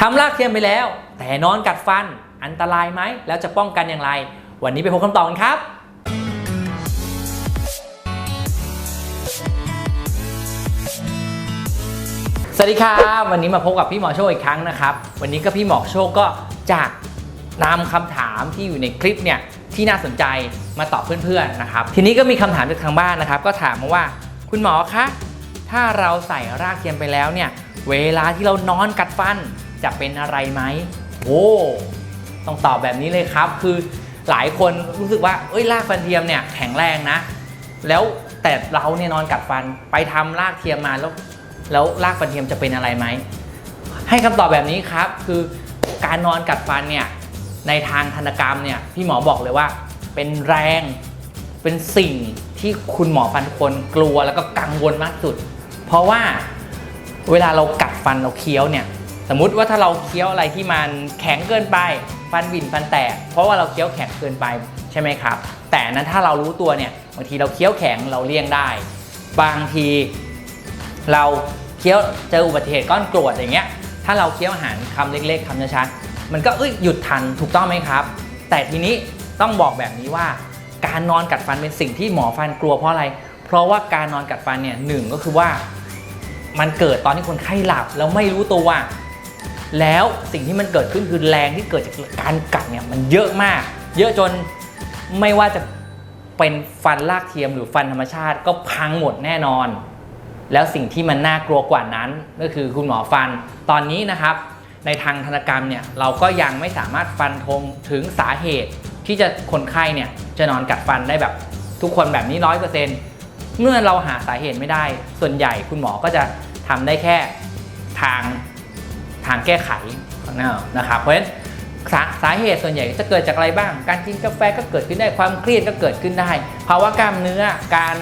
ทำรากเทียมไปแล้ว แต่นอนกัดฟันอันตรายไหม แล้วจะป้องกันอย่างไร วันนี้ไปพบคำตอบกันครับสวัสดีครับวันนี้มาพบกับพี่หมอโชคอีกครั้งนะครับ วันนี้ก็พี่หมอโชคก็จะนำคำถามที่อยู่ในคลิปเนี่ยที่น่าสนใจมาตอบเพื่อนๆนะครับ ทีนี้ก็มีคำถามจากทางบ้านนะครับ ก็ถามมาว่าคุณหมอคะถ้าเราใส่รากเทียมไปแล้วเนี่ยเวลาที่เรานอนกัดฟัน จะเป็นอะไรไหมโอ้ต้องตอบแบบนี้เลยครับ คือหลายคนรู้สึกว่าเอ้ยรากฟันเทียมเนี่ยแข็งแรงนะ แล้วแต่เราเนี่ยนอนกัดฟันไปทำรากเทียมมาแล้ว แล้วรากฟันเทียมจะเป็นอะไรไหมให้คำตอบแบบนี้ครับ คือการนอนกัดฟันเนี่ยในทางธนกรรมเนี่ยพี่หมอบอกเลยว่า เป็นแรงเป็นสิ่งที่คุณหมอฟันทุกคนกลัวแล้วก็กังวลมากสุด เพราะว่าเวลาเรากัดฟันเราเคี้ยวเนี่ย สมมุติว่าถ้าเราเคี้ยวอะไรที่มันแข็งเกินไปฟันบิ่นฟันแตก เพราะว่าเราเคี้ยวแข็งเกินไปใช่ไหมครับ แต่นั้นถ้าเรารู้ตัวเนี่ยบางทีเราเคี้ยวแข็งเราเลี่ยงได้ บางทีเราเคี้ยวเจออุบัติเหตุก้อนกรวดอย่างเงี้ยถ้าเราเคี้ยวอาหารคำเล็ก ๆคำช้าๆมันก็เอ้ยหยุดทันถูกต้องไหมครับ แต่ทีนี้ต้องบอกแบบนี้ว่า การนอนกัดฟันเป็นสิ่งที่หมอฟันกลัวเพราะอะไร เพราะว่าการนอนกัดฟันเนี่ยหนึ่งก็คือว่า มันเกิดตอนที่คนไข้หลับแล้วไม่รู้ตัว แล้วสิ่งที่มันเกิดขึ้นคือแรงที่เกิดจากการกัดเนี่ยมันเยอะมาก เยอะจนไม่ว่าจะเป็นฟันลากเทียมหรือฟันธรรมชาติก็พังหมดแน่นอน แล้วสิ่งที่มันน่ากลัวกว่านั้นก็คือคุณหมอฟันตอนนี้นะครับ ในทางธนกรรมเนี่ยเราก็ยังไม่สามารถฟันธงถึงสาเหตุ ที่จะคนไข้เนี่ยจะนอนกัดฟันได้แบบทุกคนแบบนี้ร้อยเปอร์เซ็นต์เมื่อเราหาสาเหตุไม่ได้ ส่วนใหญ่คุณหมอก็จะทำได้แค่ทาง ทางแก้ไขนะครับ เพราะฉะนั้นสาสาเหตุส่วนใหญ่จะเกิดจากอะไรบ้าง การกินกาแฟก็เกิดขึ้นได้ความเครียดก็เกิดขึ้นได้ภาวะกล้ามเนื้อการ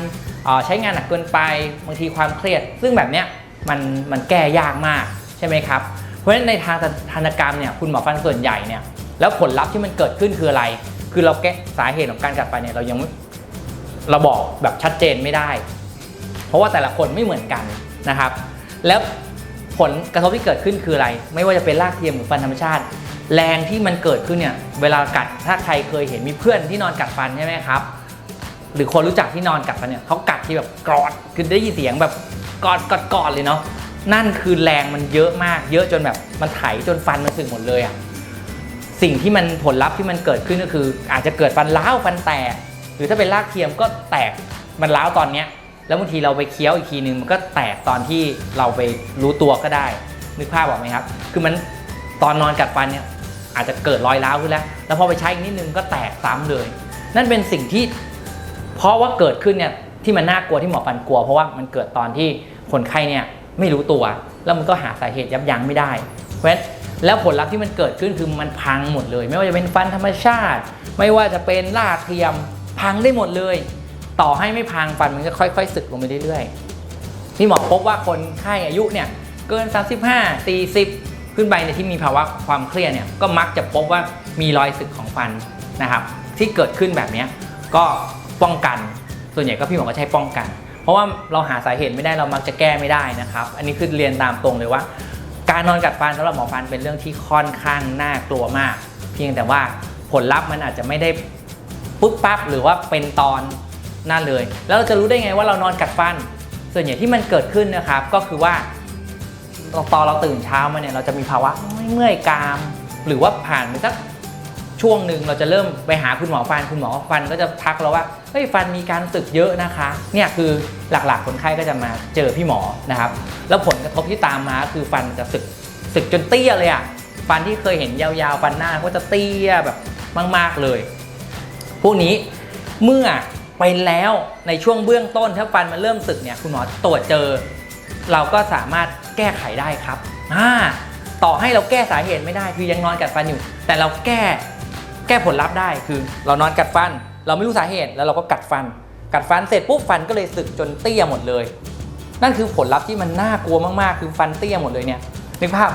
ใช้งานหนักเกินไปบางทีความเครียด ซึ่งแบบเนี้ยมันมันแก้ยากมากใช่ไหมครับ เพราะฉะนั้นในทางธนกรรมเนี่ยคุณหมอฟันส่วนใหญ่เนี่ยแล้วผลลัพธ์ที่มันเกิดขึ้นคืออะไร คือเราแก้สาเหตุของการกัดฟันเนี่ยเรายังเราบอกแบบชัดเจนไม่ได้ เพราะว่าแต่ละคนไม่เหมือนกันนะครับ แล้ว ผลกระทบที่เกิดขึ้นคืออะไร ไม่ว่าจะเป็นรากเทียมหรือฟันธรรมชาติ แรงที่มันเกิดขึ้นเนี่ยเวลากัดถ้าใครเคยเห็นมีเพื่อนที่นอนกัดฟันใช่ไหมครับ หรือคนรู้จักที่นอนกัดฟันเนี่ยเขากัดที่แบบกรอดคือได้ยินเสียงแบบกอดกอดกอดเลยเนาะนั่นคือแรงมันเยอะมาก เยอะจนแบบมันไถจนฟันมันสึกหมดเลยอะสิ่งที่มันผลลัพธ์ที่มันเกิดขึ้นก็คือ อาจจะเกิดฟันร้าวฟันแตกหรือถ้าเป็นรากเทียมก็แตกมันร้าวตอนเนี้ย แล้วบางทีเราไปเคี้ยวอีกทีนึงมันก็แตกตอนที่เราไปรู้ตัวก็ได้ นึกภาพออกไหมครับ คือมันตอนนอนกัดฟันเนี่ยอาจจะเกิดรอยร้าวขึ้นแล้ว แล้วพอไปใช้อีกนิดนึงก็แตกซ้ำเลย นั่นเป็นสิ่งที่เพราะว่าเกิดขึ้นเนี่ยที่มันน่ากลัวที่หมอฟันกลัว เพราะว่ามันเกิดตอนที่คนไข้เนี่ยไม่รู้ตัว แล้วมันก็หาสาเหตุยับยั้งไม่ได้ เพราะฉะนั้นแล้วผลลัพธ์ที่มันเกิดขึ้นคือมันพังหมดเลย ไม่ว่าจะเป็นฟันธรรมชาติ ไม่ว่าจะเป็นรากเทียมพังได้หมดเลย ต่อให้ไม่พังฟันมันก็ค่อยๆสึกลงไปเรื่อยๆที่หมอพบว่าคนไข้อายุเนี่ยเกิน 35 40 ขึ้นไปในที่มีภาวะความเครียดเนี่ยก็มักจะพบว่ามีรอยสึกของฟันนะครับ ที่เกิดขึ้นแบบนี้ก็ป้องกัน ส่วนใหญ่ก็พี่หมอก็ใช้ป้องกัน เพราะว่าเราหาสาเหตุไม่ได้เรามักจะแก้ไม่ได้นะครับ อันนี้คือเรียนตามตรงเลยว่า การนอนกัดฟันสำหรับหมอฟันเป็นเรื่องที่ค่อนข้างน่ากลัวมาก เพียงแต่ว่าผลลัพธ์มันอาจจะไม่ได้ปุ๊บปั๊บหรือว่าเป็นตอน นั่นเลย แล้วเราจะรู้ได้ไงว่าเรานอนกัดฟัน ส่วนใหญ่ที่มันเกิดขึ้นนะครับ ก็คือว่าตอนเราตื่นเช้ามาเนี่ยเราจะมีภาวะเมื่อยกราม หรือว่าผ่านไปสักช่วงหนึ่งเราจะเริ่มไปหาคุณหมอฟันคุณหมอฟันก็จะทักเราว่าเฮ้ยฟันมีการสึกเยอะนะคะเนี่ยคือหลักๆคนไข้ก็จะมาเจอพี่หมอนะครับ แล้วผลกระทบที่ตามมาคือฟันจะสึกสึกจนเตี้ยเลยอะฟันที่เคยเห็นยาวๆฟันหน้าก็จะเตี้ยแบบมาก ๆเลย พวกนี้เมื่อ เป็นแล้วในช่วงเบื้องต้นถ้าฟันมันเริ่มสึกเนี่ยคุณหมอตรวจเจอ เราก็สามารถแก้ไขได้ครับอ่าต่อให้เราแก้สาเหตุไม่ได้คือยังนอนกัดฟันอยู่ แต่เราแก้แก้ผลลัพธ์ได้คือ เรานอนกัดฟัน เราไม่รู้สาเหตุแล้วเราก็กัดฟัน กัดฟันเสร็จปุ๊บฟันก็เลยสึกจนเตี้ยหมดเลย นั่นคือผลลัพธ์ที่มันน่ากลัวมากๆ คือฟันเตี้ยหมดเลยเนี่ยนึกภาพ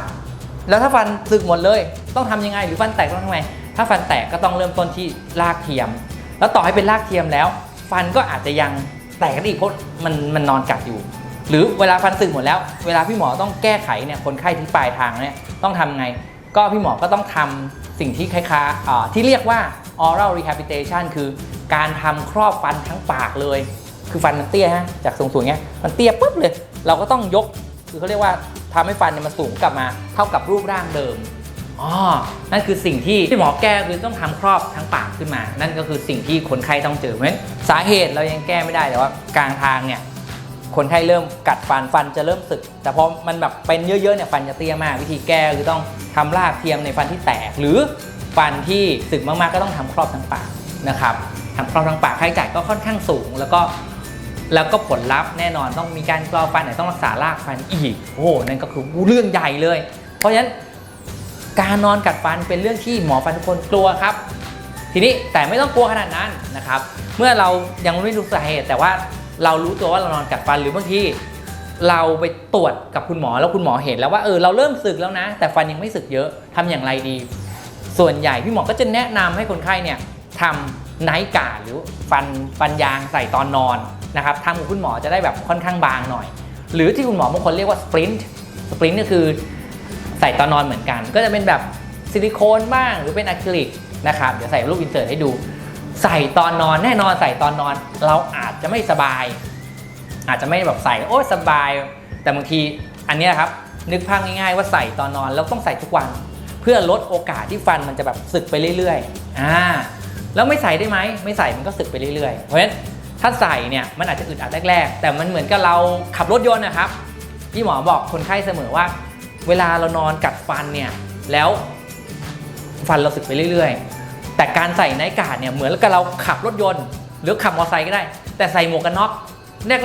แล้วถ้าฟันสึกหมดเลย ต้องทำยังไงหรือฟันแตกต้องทำไงถ้าฟันแตกก็ต้องเริ่มต้นที่รากเทียม แล้วต่อให้เป็นรากเทียมแล้ว ฟันก็อาจจะยังแตกกันอีกเพราะมันมันนอนกัดอยู่ หรือเวลาฟันสึกหมดแล้ว เวลาพี่หมอต้องแก้ไขเนี่ยคนไข้ที่ปลายทางเนี่ยต้องทำไง ก็พี่หมอก็ต้องทำสิ่งที่คล้ายๆที่เรียกว่า oral rehabilitation คือการทำครอบฟันทั้งปากเลย คือฟันมันเตี้ยฮะจากสูงๆเงี้ยมันเตี้ยปุ๊บเลย เราก็ต้องยก คือเขาเรียกว่าทำให้ฟันเนี่ยมันสูงกลับมาเท่ากับรูปร่างเดิม อ๋อ นั่นคือสิ่งที่ที่หมอแก้คือต้องทำครอบทั้งปากขึ้นมา นั่นก็คือสิ่งที่คนไข้ต้องเจอเพราะฉะนั้นสาเหตุเรายังแก้ไม่ได้แต่ว่ากลางทางเนี่ยคนไข้เริ่มกัดฟันฟันจะเริ่มสึก แต่พอมันแบบเป็นเยอะๆเนี่ยฟันจะเตี้ยมาก วิธีแก้คือต้องทำรากเทียมในฟันที่แตก หรือฟันที่สึกมากๆก็ต้องทำครอบทั้งปากนะครับทำครอบทั้งปากค่าใช้จ่ายก็ค่อนข้างสูง แล้วก็แล้วก็ผลลัพธ์แน่นอนต้องมีการกรอฟันไหนต้องรักษารากฟันอีก โอ้โหนั่นก็คือเรื่องใหญ่เลย เพราะฉะนั้น การนอนกัดฟันเป็นเรื่องที่หมอฟันทุกคนกลัวครับ ทีนี้แต่ไม่ต้องกลัวขนาดนั้นนะครับ เมื่อเรายังไม่รู้สาเหตุ แต่ว่าเรารู้ตัวว่าเรานอนกัดฟันหรือบางทีเราไปตรวจกับคุณหมอแล้วคุณหมอเห็นแล้วว่าเออเราเริ่มสึกแล้วนะ แต่ฟันยังไม่สึกเยอะทำอย่างไรดี ส่วนใหญ่พี่หมอก็จะแนะนำให้คนไข้เนี่ยทำไนกาหรือฟันฟันยางใส่ตอนนอนนะครับทำกับคุณหมอจะได้แบบค่อนข้างบางหน่อย หรือที่คุณหมอบางคนเรียกว่าสปรินต์สปรินต์ก็คือ ใส่ตอนนอนเหมือนกัน ก็จะเป็นแบบซิลิโคนบ้างหรือเป็นอะคริลิกนะครับเดี๋ยวใส่รูปอินเสิร์ตให้ดู ใส่ตอนนอนแน่นอนใส่ตอนนอนเราอาจจะไม่สบาย อาจจะไม่แบบใส่โอ้สบาย แต่บางทีอันนี้ครับนึกภาพง่ายๆว่าใส่ตอนนอนแล้วต้องใส่ทุกวัน เพื่อลดโอกาสที่ฟันมันจะแบบสึกไปเรื่อยๆอ่าแล้วไม่ใส่ได้ไหมไม่ใส่มันก็สึกไปเรื่อยๆ เพราะฉะนั้นถ้าใส่เนี่ยมันอาจจะอึดอัดแรกๆ แต่มันเหมือนกับเราขับรถยนต์นะครับที่หมอบอกคนไข้เสมอว่า เวลาเรานอนกัดฟันเนี่ยแล้วฟันเราสึกไปเรื่อย ๆ แต่การใส่ไนท์กาดเนี่ยเหมือนกับเราขับรถยนต์ หรือขับมอเตอร์ไซค์ก็ได้ แต่ใส่หมวกกันน็อก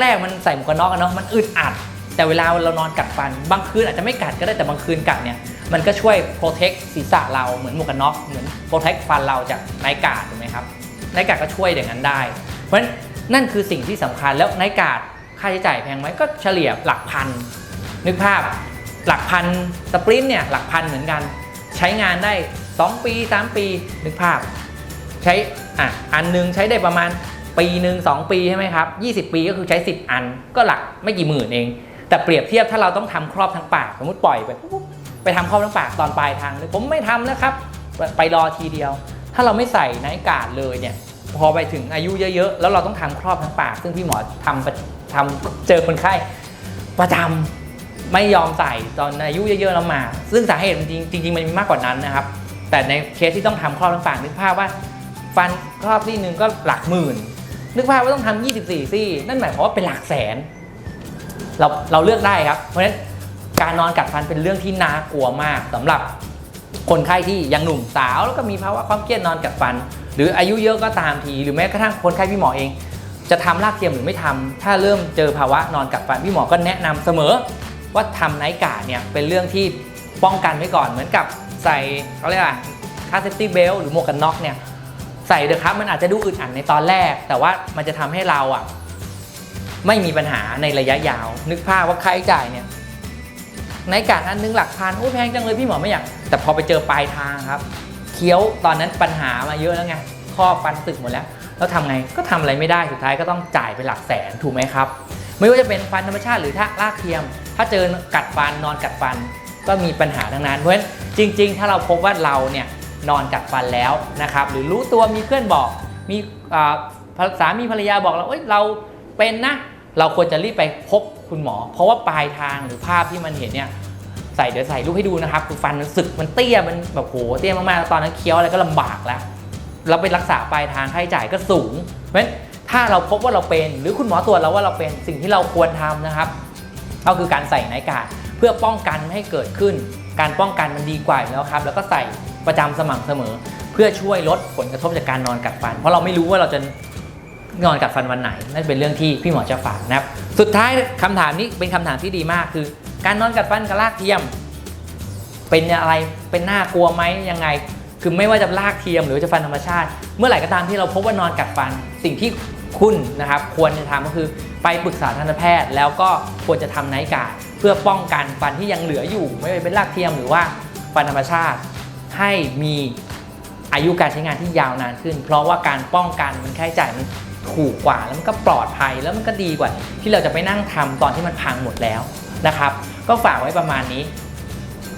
แรกๆมันใส่หมวกกันน็อกเนาะมันอึดอัด แต่เวลาเรานอนกัดฟัน บางคืนอาจจะไม่กัดก็ได้แต่บางคืนกัดเนี่ยมันก็ช่วยโปรเทคศีรษะเราเหมือนหมวกกันน็อกเหมือนโปรเทคฟันเราจากไนท์กาดถูกไหมครับไนท์กาดก็ช่วยอย่างนั้นได้ เพราะฉะนั้นนั่นคือสิ่งที่สำคัญแล้วไนท์กาดค่าใช้จ่ายแพงไหมก็เฉลี่ยหลักพันนึกภาพ หลักพันสปรินต์เนี่ยหลักพันเหมือนกัน ใช้งานได้ 2 ปี 3 ปีนึกภาพ ใช้อะอันหนึงใช้ได้ประมาณปีหนึ่ง2 ปีใช่ไหมครับ 20 ปีก็คือใช้ 10 อันก็หลักไม่กี่หมื่นเอง แต่เปรียบเทียบถ้าเราต้องทำครอบทั้งปาก สมมติปล่อยไปไปทำครอบทั้งปากตอนปลายทางเลยผมไม่ทำนะครับ ไปรอทีเดียว ถ้าเราไม่ใส่ไนท์กาดเลยเนี่ยพอไปถึงอายุเยอะๆ แล้วเราต้องทำครอบทั้งปาก ซึ่งพี่หมอทำปทำเจอคนไข้ประจำ ไม่ยอมใส่ตอนอายุเยอะๆแล้วมา ซึ่งสาเหตุจริงจริงๆมันมีมากกว่านั้นนะครับ แต่ในเคสที่ต้องทำครอบทั้งปากนึกภาพว่า ฟันครอบซี่หนึ่งก็หลักหมื่น นึกภาพว่าต้องทำ24 ซี่ นั่นหมายความว่าเป็นหลักแสน เราเราเลือกได้ครับ เพราะฉะนั้นการนอนกัดฟันเป็นเรื่องที่น่ากลัวมากสำหรับคนไข้ที่ยังหนุ่มสาว แล้วก็มีภาวะความเครียดนอนกัดฟัน หรืออายุเยอะก็ตามที หรือแม้กระทั่งคนไข้พี่หมอเองจะทำรากเทียมหรือไม่ทำถ้าเริ่มเจอภาวะนอนกัดฟันพี่หมอก็แนะนำเสมอ ว่าทำไนท์การ์ดเนี่ยเป็นเรื่องที่ป้องกันไว้ก่อนเหมือนกับใส่เขาเรียกว่าคาเซฟตี้เบลหรือหมวกกันน็อกเนี่ยใส่เถอะครับมันอาจจะดูอึดอัดในตอนแรก แต่ว่ามันจะทำให้เราอะไม่มีปัญหาในระยะยาว นึกภาพว่าค่าใช้จ่ายเนี่ยไนการอันนึงหลักพันโอ้แพงจังเลยพี่หมอไม่อยากแต่พอไปเจอปลายทางครับ เคี้ยวตอนนั้นปัญหามาเยอะแล้วไงข้อฟันสึกหมดแล้ว แล้วทำไงก็ทำอะไรไม่ได้สุดท้ายก็ต้องจ่ายไปหลักแสนถูกไหมครับ ไม่ว่าจะเป็นฟันธรรมชาติหรือถ้ารากเทียม ถ้าเจอกัดฟันนอนกัดฟันก็มีปัญหาทั้งนั้น เพราะฉะนั้นจริง ๆ ถ้าเราพบว่าเราเนี่ยนอนกัดฟันแล้วนะครับหรือรู้ตัวมีเพื่อนบอก มีอ่าสามีภรรยาบอกเราเอ้ยเราเป็นนะ เราควรจะรีบไปพบคุณหมอ เพราะว่าปลายทางหรือภาพที่มันเห็นเนี่ยใส่เดี๋ยวใส่รูปให้ดูนะครับคือฟันมันสึกมันเตี้ยมันแบบโหเตี้ยมากๆตอนนั้นเคี้ยวอะไรก็ลำบากแล้วเราไปรักษาปลายทางค่าใช้จ่ายก็สูงเพราะฉะนั้น ถ้าเราพบว่าเราเป็น หรือคุณหมอตรวจเราว่าเราเป็นสิ่งที่เราควรทำนะครับ ก็คือการใส่นท์กาดเพื่อป้องกันไม่ให้เกิดขึ้น การป้องกันมันดีกว่าแล้วครับ แล้วก็ใส่ประจำสม่ำเสมอ เพื่อช่วยลดผลกระทบจากการนอนกัดฟัน เพราะเราไม่รู้ว่าเราจะนอนกัดฟันวันไหนนั่นเป็นเรื่องที่พี่หมอจะฝากนะครับสุดท้ายคำถามนี้เป็นคำถามที่ดีมากคือ การนอนกัดฟันกับลากเทียม เป็นอะไรเป็นน่ากลัวไหมยังไง คือไม่ว่าจะลากเทียมหรือจะฟันธรรมชาติ เมื่อไหร่ก็ตามที่เราพบว่านอนกัดฟัน สิ่งที่ คุณนะครับควรจะทำก็คือไปปรึกษาทันตแพทย์ แล้วก็ควรจะทำไนท์การ์ดเพื่อป้องกันฟันที่ยังเหลืออยู่ ไม่ว่าเป็นลากเทียมหรือว่าฟันธรรมชาติ ให้มีอายุการใช้งานที่ยาวนานขึ้น เพราะว่าการป้องกันมันค่าใช้จ่ายมันถูกกว่าแล้วมันก็ปลอดภัยแล้วมันก็ดีกว่า ที่เราจะไปนั่งทำตอนที่มันพังหมดแล้วนะครับ ก็ฝากไว้ประมาณนี้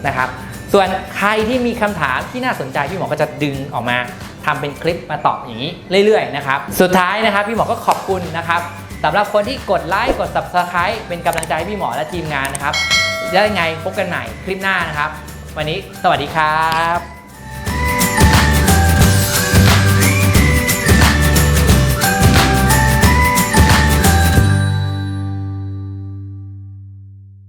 นะครับ ส่วนใครที่มีคำถามที่น่าสนใจพี่หมอก็จะดึงออกมา ทำเป็นคลิปมาตอบอย่างนี้เรื่อยๆนะครับ สุดท้ายนะครับพี่หมอก็ขอบคุณนะครับสำหรับคนที่กดไลค์กด subscribe เป็นกำลังใจให้พี่หมอและทีมงานนะครับแล้วยังไงพบกันใหม่คลิปหน้านะครับ วันนี้สวัสดีครับ